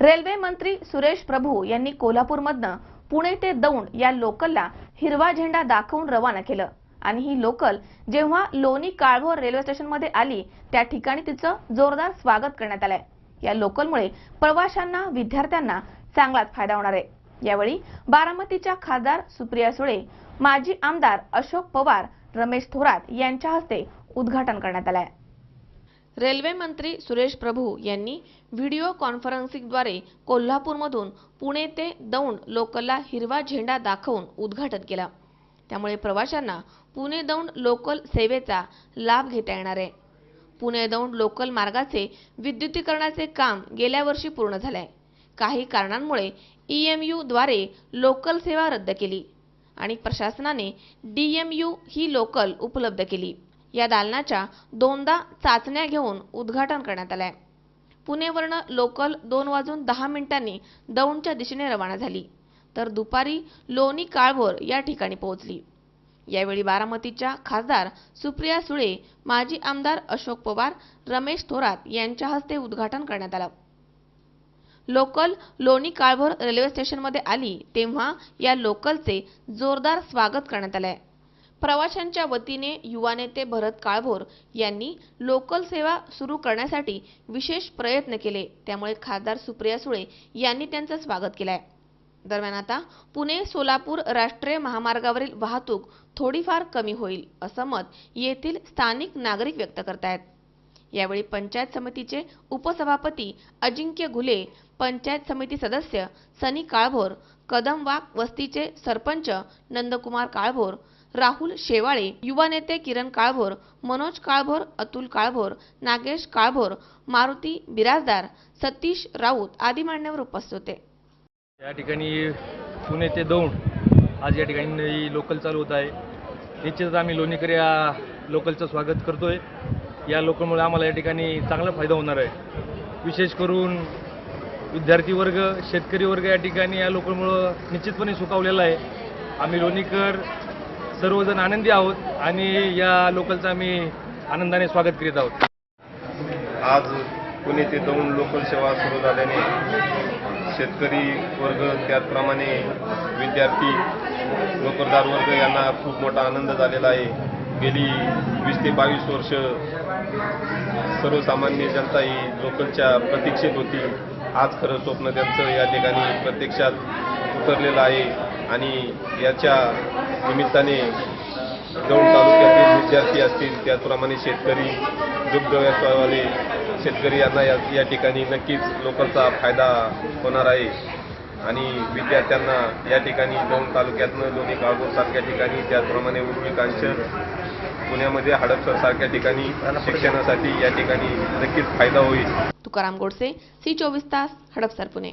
Railway मंत्री सुरेश प्रभू यांनी कोल्हापूरमधनं पुणे ते दौंड या लोकलला हिरवा झेंडा दाखवून रवाना केलं. आणि ही लोकल जेव्हा लोणी काळभोर रेल्वे स्टेशनमध्ये आली त्या ठिकाणी तिचं जोरदार स्वागत करण्यात आलंय. या लोकलमुळे प्रवाशांना विद्यार्थ्यांना चांगलाच फायदा होणार आहे. यावेळी बारामतीच्या खासदार सुप्रिया सुळे माजी आमदार अशोक पवार रमेश थोरात यांच्या हस्ते उद्घाटन करण्यात आलं आहे रेल्वे मंत्री सुरेश प्रभू यांनी व्हिडिओ कॉन्फरन्सिंगद्वारे कोल्हापूरमधून पुणे ते दौंड लोकलला हिरवा झेंडा दाखवून उद्घाटन केलं. त्यामुळे प्रवाशांना पुणे दौंड लोकल सेवेचा लाभ घेता येणार आहे. पुणे दौंड लोकल मार्गाचे विद्युतीकरणाचे काम गेल्या वर्षी पूर्ण झालंय. काही कारणांमुळे ई एम यूद्वारे लोकल सेवा रद्द केली आणि प्रशासनाने डीएमयू ही लोकल उपलब्ध केली. या दालनाच्या दोनदा चाचण्या घेऊन उद्घाटन करण्यात आलंय. पुणेवरनं लोकल दोन वाजून दहा मिनिटांनी दौंडच्या दिशेने रवाना झाली. तर दुपारी लोणी काळभोर या ठिकाणी पोहोचली. यावेळी बारामतीच्या खासदार सुप्रिया सुळे माजी आमदार अशोक पवार रमेश थोरात यांच्या हस्ते उद्घाटन करण्यात आलं. लोकल लोणी काळभोर रेल्वे स्टेशनमध्ये आली तेव्हा या लोकलचे जोरदार स्वागत करण्यात आलंय. प्रवाशांच्या वतीने युवा नेते भरत काळभोर यांनी लोकल सेवा सुरू करण्यासाठी विशेष प्रयत्न केले. त्यामुळे खासदार सुप्रिया सुळे यांनी त्यांचं स्वागत केलंय. दरम्यान आता पुणे सोलापूर राष्ट्रीय महामार्गावरील वाहतूक थोडीफार कमी होईल असं मत येथील स्थानिक नागरिक व्यक्त करतायत. यावेळी पंचायत समितीचे उपसभापती अजिंक्य घुले पंचायत समिती सदस्य सनी काळभोर कदमवाग वस्तीचे सरपंच नंदकुमार काळभोर राहुल शेवाळे युवा नेते किरण काळभोर मनोज काळभोर अतुल काळभोर नागेश काळभोर मारुती बिराजदार सतीश राऊत आदी मान्यवर उपस्थित होते. या ठिकाणी पुणे ते दौंड आज या ठिकाणी लोकल चालू होत आहे. निश्चितच आम्ही लोणीकर या लोकलचं स्वागत करतोय. या लोकलमुळे आम्हाला या ठिकाणी चांगला फायदा होणार आहे. विशेष करून विद्यार्थी वर्ग शेतकरी वर्ग या ठिकाणी या लोकलमुळं निश्चितपणे सुखावलेला आहे. आम्ही लोणीकर सर्वजण आनंदी आहोत आणि या लोकलचं आम्ही आनंदाने स्वागत करीत आहोत. आज पुणे ते दौंड लोकल सेवा सुरू झाल्याने शेतकरी वर्ग त्याचप्रमाणे विद्यार्थी नोकरदार वर्ग यांना खूप मोठा आनंद झालेला आहे. गेली वीस ते बावीस वर्ष सर्वसामान्य जनता ही लोकलच्या प्रतीक्षेत होती. आज खरं स्वप्न त्यांचं या ठिकाणी प्रत्यक्षात उतरलेलं आहे आणि याच्या निमित्ताने दौंड तालुक्यातील विद्यार्थी असतील त्याचप्रमाणे शेतकरी दुग्ध व्यवसायवाले शेतकरी यांना या या ठिकाणी नक्कीच लोकलचा फायदा होणार आहे. आणि विद्यार्थ्यांना या ठिकाणी दौंड तालुक्यातनं दोन्ही काळगोर सारख्या ठिकाणी त्याचप्रमाणे उर्मी कांचन पुण्यामध्ये हडपसर सारख्या ठिकाणी शिक्षणासाठी या ठिकाणी नक्कीच फायदा होईल. तुकाराम गोडसे सी चोवीस तास हडपसर पुणे.